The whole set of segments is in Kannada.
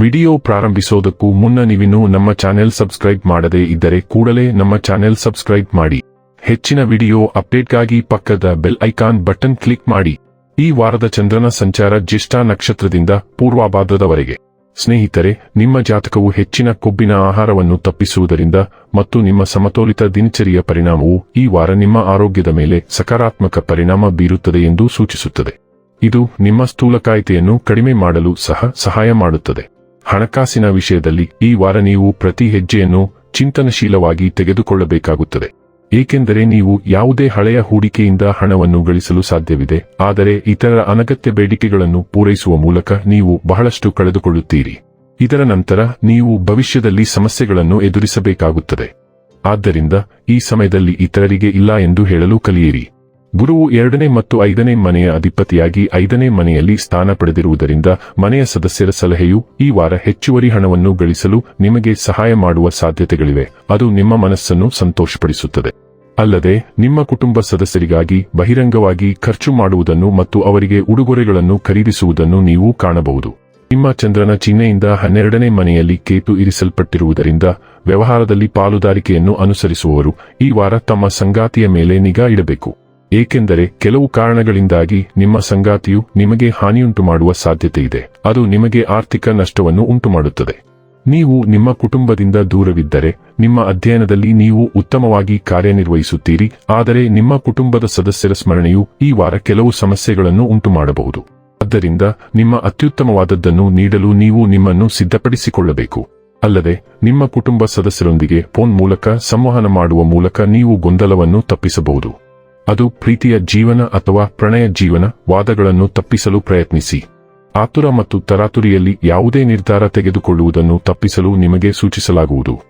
ವಿಡಿಯೋ ಪ್ರಾರಂಭಿಸೋದಕ್ಕೂ ಮುನ್ನ ನೀವಿನ್ನೂ ನಮ್ಮ ಚಾನೆಲ್ ಸಬ್ಸ್ಕ್ರೈಬ್ ಮಾಡದೇ ಇದ್ದರೆ ಕೂಡಲೇ ನಮ್ಮ ಚಾನೆಲ್ ಸಬ್ಸ್ಕ್ರೈಬ್ ಮಾಡಿ. ಹೆಚ್ಚಿನ ವಿಡಿಯೋ ಅಪ್ಡೇಟ್ಗಾಗಿ ಪಕ್ಕದ ಬೆಲ್ ಐಕಾನ್ ಬಟನ್ ಕ್ಲಿಕ್ ಮಾಡಿ. ಈ ವಾರದ ಚಂದ್ರನ ಸಂಚಾರ ಜ್ಯೇಷ್ಠ ನಕ್ಷತ್ರದಿಂದ ಪೂರ್ವಾಭಾದದವರೆಗೆ ಸ್ನೇಹಿತರೆ, ನಿಮ್ಮ ಜಾತಕವು ಹೆಚ್ಚಿನ ಕೊಬ್ಬಿನ ಆಹಾರವನ್ನು ತಪ್ಪಿಸುವುದರಿಂದ ಮತ್ತು ನಿಮ್ಮ ಸಮತೋಲಿತ ದಿನಚರಿಯ ಪರಿಣಾಮವು ಈ ವಾರ ನಿಮ್ಮ ಆರೋಗ್ಯದ ಮೇಲೆ ಸಕಾರಾತ್ಮಕ ಪರಿಣಾಮ ಬೀರುತ್ತದೆ ಎಂದು ಸೂಚಿಸುತ್ತದೆ. ಇದು ನಿಮ್ಮ ಸ್ಥೂಲಕಾಯತೆಯನ್ನು ಕಡಿಮೆ ಮಾಡಲು ಸಹ ಸಹಾಯ ಮಾಡುತ್ತದೆ. ಹಣಕಾಸಿನ ವಿಷಯದಲ್ಲಿ ಈ ವಾರ ನೀವು ಪ್ರತಿ ಹೆಜ್ಜೆಯನ್ನು ಚಿಂತನಶೀಲವಾಗಿ ತೆಗೆದುಕೊಳ್ಳಬೇಕಾಗುತ್ತದೆ. ಏಕೆಂದರೆ ನೀವು ಯಾವುದೇ ಹಳೆಯ ಹೂಡಿಕೆಯಿಂದ ಹಣವನ್ನು ಗಳಿಸಲು ಸಾಧ್ಯವಿದೆ, ಆದರೆ ಇತರ ಅನಗತ್ಯ ಬೇಡಿಕೆಗಳನ್ನು ಪೂರೈಸುವ ಮೂಲಕ ನೀವು ಬಹಳಷ್ಟು ಕಳೆದುಕೊಳ್ಳುತ್ತೀರಿ. ಇದರ ನಂತರ ನೀವು ಭವಿಷ್ಯದಲ್ಲಿ ಸಮಸ್ಯೆಗಳನ್ನು ಎದುರಿಸಬೇಕಾಗುತ್ತದೆ. ಆದ್ದರಿಂದ ಈ ಸಮಯದಲ್ಲಿ ಇತರರಿಗೆ ಇಲ್ಲ ಎಂದು ಹೇಳಲು ಕಲಿಯಿರಿ. ಗುರುವು ಎರಡನೇ ಮತ್ತು ಐದನೇ ಮನೆಯ ಅಧಿಪತಿಯಾಗಿ ಐದನೇ ಮನೆಯಲ್ಲಿ ಸ್ಥಾನ ಪಡೆದಿರುವುದರಿಂದ ಮನೆಯ ಸದಸ್ಯರ ಸಲಹೆಯು ಈ ವಾರ ಹೆಚ್ಚುವರಿ ಹಣವನ್ನು ಗಳಿಸಲು ನಿಮಗೆ ಸಹಾಯ ಮಾಡುವ ಸಾಧ್ಯತೆಗಳಿವೆ. ಅದು ನಿಮ್ಮ ಮನಸ್ಸನ್ನು ಸಂತೋಷಪಡಿಸುತ್ತದೆ. ಅಲ್ಲದೆ, ನಿಮ್ಮ ಕುಟುಂಬ ಸದಸ್ಯರಿಗಾಗಿ ಬಹಿರಂಗವಾಗಿ ಖರ್ಚು ಮಾಡುವುದನ್ನು ಮತ್ತು ಅವರಿಗೆ ಉಡುಗೊರೆಗಳನ್ನು ಖರೀದಿಸುವುದನ್ನು ನೀವು ಕಾಣಬಹುದು. ನಿಮ್ಮ ಚಂದ್ರನ ಚಿಹ್ನೆಯಿಂದ ಹನ್ನೆರಡನೇ ಮನೆಯಲ್ಲಿ ಕೇತು ಇರಿಸಲ್ಪಟ್ಟಿರುವುದರಿಂದ ವ್ಯವಹಾರದಲ್ಲಿ ಪಾಲುದಾರಿಕೆಯನ್ನು ಅನುಸರಿಸುವವರು ಈ ವಾರ ತಮ್ಮ ಸಂಗಾತಿಯ ಮೇಲೆ ನಿಗಾ ಇಡಬೇಕು. ಏಕೆಂದರೆ ಕೆಲವು ಕಾರಣಗಳಿಂದಾಗಿ ನಿಮ್ಮ ಸಂಗಾತಿಯು ನಿಮಗೆ ಹಾನಿಯುಂಟು ಮಾಡುವ ಸಾಧ್ಯತೆ ಇದೆ ಅದು ನಿಮಗೆ ಆರ್ಥಿಕ ನಷ್ಟವನ್ನು ಉಂಟುಮಾಡುತ್ತದೆ. ನೀವು ನಿಮ್ಮ ಕುಟುಂಬದಿಂದ ದೂರವಿದ್ದರೆ, ನಿಮ್ಮ ಅಧ್ಯಯನದಲ್ಲಿ ನೀವು ಉತ್ತಮವಾಗಿ ಕಾರ್ಯನಿರ್ವಹಿಸುತ್ತೀರಿ, ಆದರೆ ನಿಮ್ಮ ಕುಟುಂಬದ ಸದಸ್ಯರ ಸ್ಮರಣೆಯು ಈ ವಾರ ಕೆಲವು ಸಮಸ್ಯೆಗಳನ್ನು ಉಂಟುಮಾಡಬಹುದು. ಆದ್ದರಿಂದ ನಿಮ್ಮ ಅತ್ಯುತ್ತಮವಾದದ್ದನ್ನು ನೀಡಲು ನೀವು ನಿಮ್ಮನ್ನು ಸಿದ್ಧಪಡಿಸಿಕೊಳ್ಳಬೇಕು. ಅಲ್ಲದೆ, ನಿಮ್ಮ ಕುಟುಂಬ ಸದಸ್ಯರೊಂದಿಗೆ ಫೋನ್ ಮೂಲಕ ಸಂವಹನ ಮಾಡುವ ಮೂಲಕ ನೀವು ಗೊಂದಲವನ್ನು ತಪ್ಪಿಸಬಹುದು. ಅದು ಪ್ರೀತಿಯ ಜೀವನ ಅಥವಾ ಪ್ರಣಯ ಜೀವನ ವಾದಗಳನ್ನು ತಪ್ಪಿಸಲು ಪ್ರಯತ್ನಿಸಿ. ಆತುರ ಮತ್ತು ತರಾತುರಿಯಲ್ಲಿ ಯಾವುದೇ ನಿರ್ಧಾರ ತೆಗೆದುಕೊಳ್ಳುವುದನ್ನು ತಪ್ಪಿಸಲು ನಿಮಗೆ ಸೂಚಿಸಲಾಗುವುದು.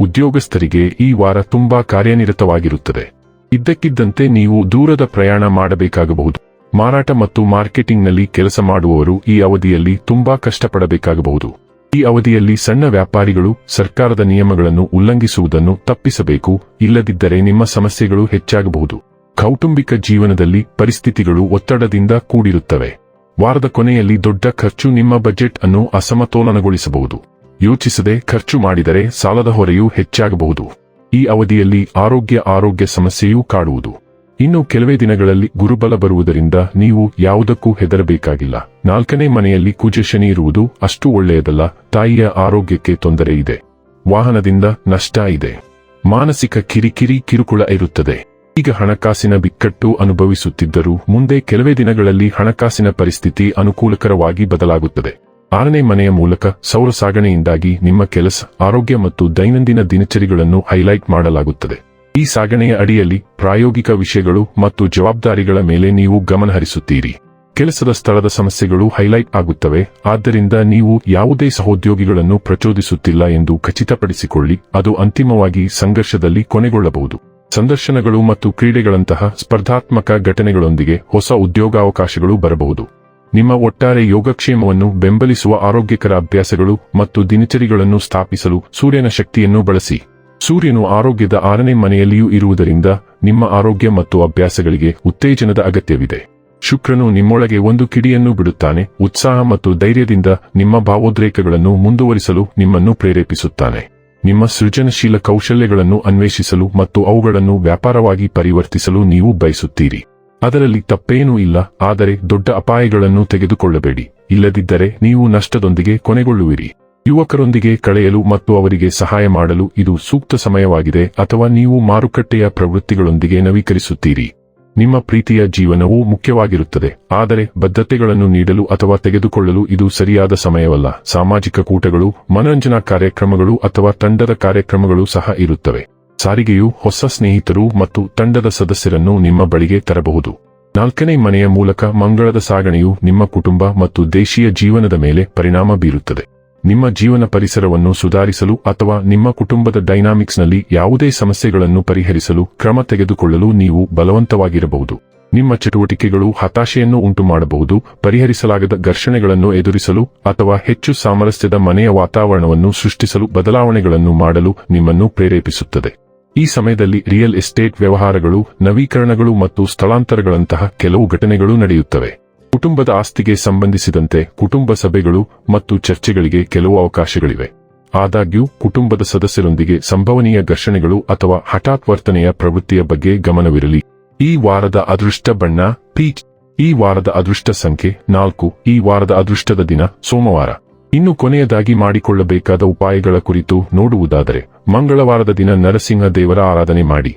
ಉದ್ಯೋಗಸ್ಥರಿಗೆ ಈ ವಾರ ತುಂಬಾ ಕಾರ್ಯನಿರತವಾಗಿರುತ್ತದೆ. ಇದ್ದಕ್ಕಿದ್ದಂತೆ ನೀವು ದೂರದ ಪ್ರಯಾಣ ಮಾಡಬೇಕಾಗಬಹುದು. ಮಾರಾಟ ಮತ್ತು ಮಾರ್ಕೆಟಿಂಗ್ನಲ್ಲಿ ಕೆಲಸ ಮಾಡುವವರು ಈ ಅವಧಿಯಲ್ಲಿ ತುಂಬಾ ಕಷ್ಟಪಡಬೇಕಾಗಬಹುದು. ಈ ಅವಧಿಯಲ್ಲಿ ಸಣ್ಣ ವ್ಯಾಪಾರಿಗಳು ಸರ್ಕಾರದ ನಿಯಮಗಳನ್ನು ಉಲ್ಲಂಘಿಸುವುದನ್ನು ತಪ್ಪಿಸಬೇಕು, ಇಲ್ಲದಿದ್ದರೆ ನಿಮ್ಮ ಸಮಸ್ಯೆಗಳು ಹೆಚ್ಚಾಗಬಹುದು. ಕೌಟುಂಬಿಕ ಜೀವನದಲ್ಲಿ ಪರಿಸ್ಥಿತಿಗಳು ಒತ್ತಡದಿಂದ ಕೂಡಿರುತ್ತವೆ. ವಾರದ ಕೊನೆಯಲ್ಲಿ ದೊಡ್ಡ ಖರ್ಚು ನಿಮ್ಮ ಬಜೆಟ್ ಅನ್ನು ಅಸಮತೋಲನಗೊಳಿಸಬಹುದು. ಯೋಚಿಸದೆ ಖರ್ಚು ಮಾಡಿದರೆ ಸಾಲದ ಹೊರೆಯೂ ಹೆಚ್ಚಾಗಬಹುದು. ಈ ಅವಧಿಯಲ್ಲಿ ಆರೋಗ್ಯ ಆರೋಗ್ಯ ಸಮಸ್ಯೆಯೂ ಕಾಡುವುದು. ಇನ್ನು ಕೆಲವೇ ದಿನಗಳಲ್ಲಿ ಗುರುಬಲ ಬರುವುದರಿಂದ ನೀವು ಯಾವುದಕ್ಕೂ ಹೆದರಬೇಕಾಗಿಲ್ಲ. ನಾಲ್ಕನೇ ಮನೆಯಲ್ಲಿ ಕುಜ ಶನಿ ಇರುವುದು ಅಷ್ಟು ಒಳ್ಳೆಯದಲ್ಲ, ತಾಯಿಯ ಆರೋಗ್ಯಕ್ಕೆ ತೊಂದರೆ ಇದೆ. ವಾಹನದಿಂದ ನಷ್ಟ ಇದೆ. ಮಾನಸಿಕ ಕಿರಿಕಿರಿ ಕಿರುಕುಳ ಇರುತ್ತದೆ. ಈಗ ಹಣಕಾಸಿನ ಬಿಕ್ಕಟ್ಟು ಅನುಭವಿಸುತ್ತಿದ್ದರೂ ಮುಂದೆ ಕೆಲವೇ ದಿನಗಳಲ್ಲಿ ಹಣಕಾಸಿನ ಪರಿಸ್ಥಿತಿ ಅನುಕೂಲಕರವಾಗಿ ಬದಲಾಗುತ್ತದೆ. ಆರನೇ ಮನೆಯ ಮೂಲಕ ಸೌರ ಸಾಗಣೆಯಿಂದಾಗಿ ನಿಮ್ಮ ಕೆಲಸ, ಆರೋಗ್ಯ ಮತ್ತು ದೈನಂದಿನ ದಿನಚರಿಗಳನ್ನು ಹೈಲೈಟ್ ಮಾಡಲಾಗುತ್ತದೆ. ಈ ಸಾಗಣೆಯ ಅಡಿಯಲ್ಲಿ ಪ್ರಾಯೋಗಿಕ ವಿಷಯಗಳು ಮತ್ತು ಜವಾಬ್ದಾರಿಗಳ ಮೇಲೆ ನೀವು ಗಮನಹರಿಸುತ್ತೀರಿ ಕೆಲಸದ ಸ್ಥಳದ ಸಮಸ್ಯೆಗಳು ಹೈಲೈಟ್ ಆಗುತ್ತವೆ, ಆದ್ದರಿಂದ ನೀವು ಯಾವುದೇ ಸಹೋದ್ಯೋಗಿಗಳನ್ನು ಪ್ರಚೋದಿಸುತ್ತಿಲ್ಲ ಎಂದು ಖಚಿತಪಡಿಸಿಕೊಳ್ಳಿ, ಅದು ಅಂತಿಮವಾಗಿ ಸಂಘರ್ಷದಲ್ಲಿ ಕೊನೆಗೊಳ್ಳಬಹುದು. ಸಂದರ್ಶನಗಳು ಮತ್ತು ಕ್ರೀಡೆಗಳಂತಹ ಸ್ಪರ್ಧಾತ್ಮಕ ಘಟನೆಗಳೊಂದಿಗೆ ಹೊಸ ಉದ್ಯೋಗಾವಕಾಶಗಳು ಬರಬಹುದು. ನಿಮ್ಮ ಒಟ್ಟಾರೆ ಯೋಗಕ್ಷೇಮವನ್ನು ಬೆಂಬಲಿಸುವ ಆರೋಗ್ಯಕರ ಅಭ್ಯಾಸಗಳು ಮತ್ತು ದಿನಚರಿಗಳನ್ನು ಸ್ಥಾಪಿಸಲು ಸೂರ್ಯನ ಶಕ್ತಿಯನ್ನು ಬಳಸಿ. ಸೂರ್ಯನು ಆರೋಗ್ಯದ ಆರನೇ ಮನೆಯಲ್ಲಿಯೂ ಇರುವುದರಿಂದ ನಿಮ್ಮ ಆರೋಗ್ಯ ಮತ್ತು ಅಭ್ಯಾಸಗಳಿಗೆ ಉತ್ತೇಜನದ ಅಗತ್ಯವಿದೆ. ಶುಕ್ರನು ನಿಮ್ಮೊಳಗೆ ಒಂದು ಕಿಡಿಯನ್ನು ಬಿಡುತ್ತಾನೆ, ಉತ್ಸಾಹ ಮತ್ತು ಧೈರ್ಯದಿಂದ ನಿಮ್ಮ ಭಾವೋದ್ರೇಕಗಳನ್ನು ಮುಂದುವರಿಸಲು ನಿಮ್ಮನ್ನು ಪ್ರೇರೇಪಿಸುತ್ತಾನೆ. ನಿಮ್ಮ ಸೃಜನಶೀಲ ಕೌಶಲ್ಯಗಳನ್ನು ಅನ್ವೇಷಿಸಲು ಮತ್ತು ಅವುಗಳನ್ನು ವ್ಯಾಪಾರವಾಗಿ ಪರಿವರ್ತಿಸಲು ನೀವು ಬಯಸುತ್ತೀರಿ. ಅದರಲ್ಲಿ ತಪ್ಪೇನೂ ಇಲ್ಲ, ಆದರೆ ದೊಡ್ಡ ಅಪಾಯಗಳನ್ನು ತೆಗೆದುಕೊಳ್ಳಬೇಡಿ. ಇಲ್ಲದಿದ್ದರೆ ನೀವು ನಷ್ಟದೊಂದಿಗೆ ಕೊನೆಗೊಳ್ಳುವಿರಿ. ಯುವಕರೊಂದಿಗೆ ಕಳೆಯಲು ಮತ್ತು ಅವರಿಗೆ ಸಹಾಯ ಮಾಡಲು ಇದು ಸೂಕ್ತ ಸಮಯವಾಗಿದೆ ಅಥವಾ ನೀವು ಮಾರುಕಟ್ಟೆಯ ಪ್ರವೃತ್ತಿಗಳೊಂದಿಗೆ ನವೀಕರಿಸುತ್ತೀರಿ. ನಿಮ್ಮ ಪ್ರೀತಿಯ ಜೀವನವು ಮುಖ್ಯವಾಗಿರುತ್ತದೆ. ಆದರೆ ಬದ್ಧತೆಗಳನ್ನು ನೀಡಲು ಅಥವಾ ತೆಗೆದುಕೊಳ್ಳಲು ಇದು ಸರಿಯಾದ ಸಮಯವಲ್ಲ. ಸಾಮಾಜಿಕ ಕೂಟಗಳು, ಮನರಂಜನಾ ಕಾರ್ಯಕ್ರಮಗಳು ಅಥವಾ ತಂಡದ ಕಾರ್ಯಕ್ರಮಗಳು ಸಹ ಇರುತ್ತವೆ. ಸಾರಿಗೆಯು ಹೊಸ ಸ್ನೇಹಿತರು ಮತ್ತು ತಂಡದ ಸದಸ್ಯರನ್ನು ನಿಮ್ಮ ಬಳಿಗೆ ತರಬಹುದು. ನಾಲ್ಕನೇ ಮನೆಯ ಮೂಲಕ ಮಂಗಳದ ಸಾಗಣೆಯು ನಿಮ್ಮ ಕುಟುಂಬ ಮತ್ತು ದೇಶೀಯ ಜೀವನದ ಮೇಲೆ ಪರಿಣಾಮ ಬೀರುತ್ತದೆ. ನಿಮ್ಮ ಜೀವನ ಪರಿಸರವನ್ನು ಸುಧಾರಿಸಲು ಅಥವಾ ನಿಮ್ಮ ಕುಟುಂಬದ ಡೈನಾಮಿಕ್ಸ್ನಲ್ಲಿ ಯಾವುದೇ ಸಮಸ್ಯೆಗಳನ್ನು ಪರಿಹರಿಸಲು ಕ್ರಮ ತೆಗೆದುಕೊಳ್ಳಲು ನೀವು ಬಲವಂತವಾಗಿರಬಹುದು. ನಿಮ್ಮ ಚಟುವಟಿಕೆಗಳು ಹತಾಶೆಯನ್ನು ಉಂಟುಮಾಡಬಹುದು, ಪರಿಹರಿಸಲಾಗದ ಘರ್ಷಣೆಗಳನ್ನು ಎದುರಿಸಲು ಅಥವಾ ಹೆಚ್ಚು ಸಾಮರಸ್ಯದ ಮನೆಯ ವಾತಾವರಣವನ್ನು ಸೃಷ್ಟಿಸಲು ಬದಲಾವಣೆಗಳನ್ನು ಮಾಡಲು ನಿಮ್ಮನ್ನು ಪ್ರೇರೇಪಿಸುತ್ತದೆ. ಈ ಸಮಯದಲ್ಲಿ ರಿಯಲ್ ಎಸ್ಟೇಟ್ ವ್ಯವಹಾರಗಳು, ನವೀಕರಣಗಳು ಮತ್ತು ಸ್ಥಳಾಂತರಗಳಂತಹ ಕೆಲವು ಘಟನೆಗಳು ನಡೆಯುತ್ತವೆ. ಕುಟುಂಬದ ಆಸ್ತಿಗೆ ಸಂಬಂಧಿಸಿದಂತೆ ಕುಟುಂಬ ಸಭೆಗಳು ಮತ್ತು ಚರ್ಚೆಗಳಿಗೆ ಕೆಲವು ಅವಕಾಶಗಳಿವೆ. ಆದಾಗ್ಯೂ, ಕುಟುಂಬದ ಸದಸ್ಯರೊಂದಿಗೆ ಸಂಭವನೀಯ ಘರ್ಷಣೆಗಳು ಅಥವಾ ಹಠಾತ್ ವರ್ತನೆಯ ಪ್ರವೃತ್ತಿಯ ಬಗ್ಗೆ ಗಮನವಿರಲಿ. ಈ ವಾರದ ಅದೃಷ್ಟ ಬಣ್ಣ, ಪೀಚ್. ಈ ವಾರದ ಅದೃಷ್ಟ ಸಂಖ್ಯೆ ನಾಲ್ಕು. ಈ ವಾರದ ಅದೃಷ್ಟದ ದಿನ, ಸೋಮವಾರ. ಇನ್ನು ಕೊನೆಯದಾಗಿ ಮಾಡಿಕೊಳ್ಳಬೇಕಾದ ಉಪಾಯಗಳ ಕುರಿತು ನೋಡುವುದಾದರೆ, ಮಂಗಳವಾರದ ದಿನ ನರಸಿಂಹ ದೇವರ ಆರಾಧನೆ ಮಾಡಿ.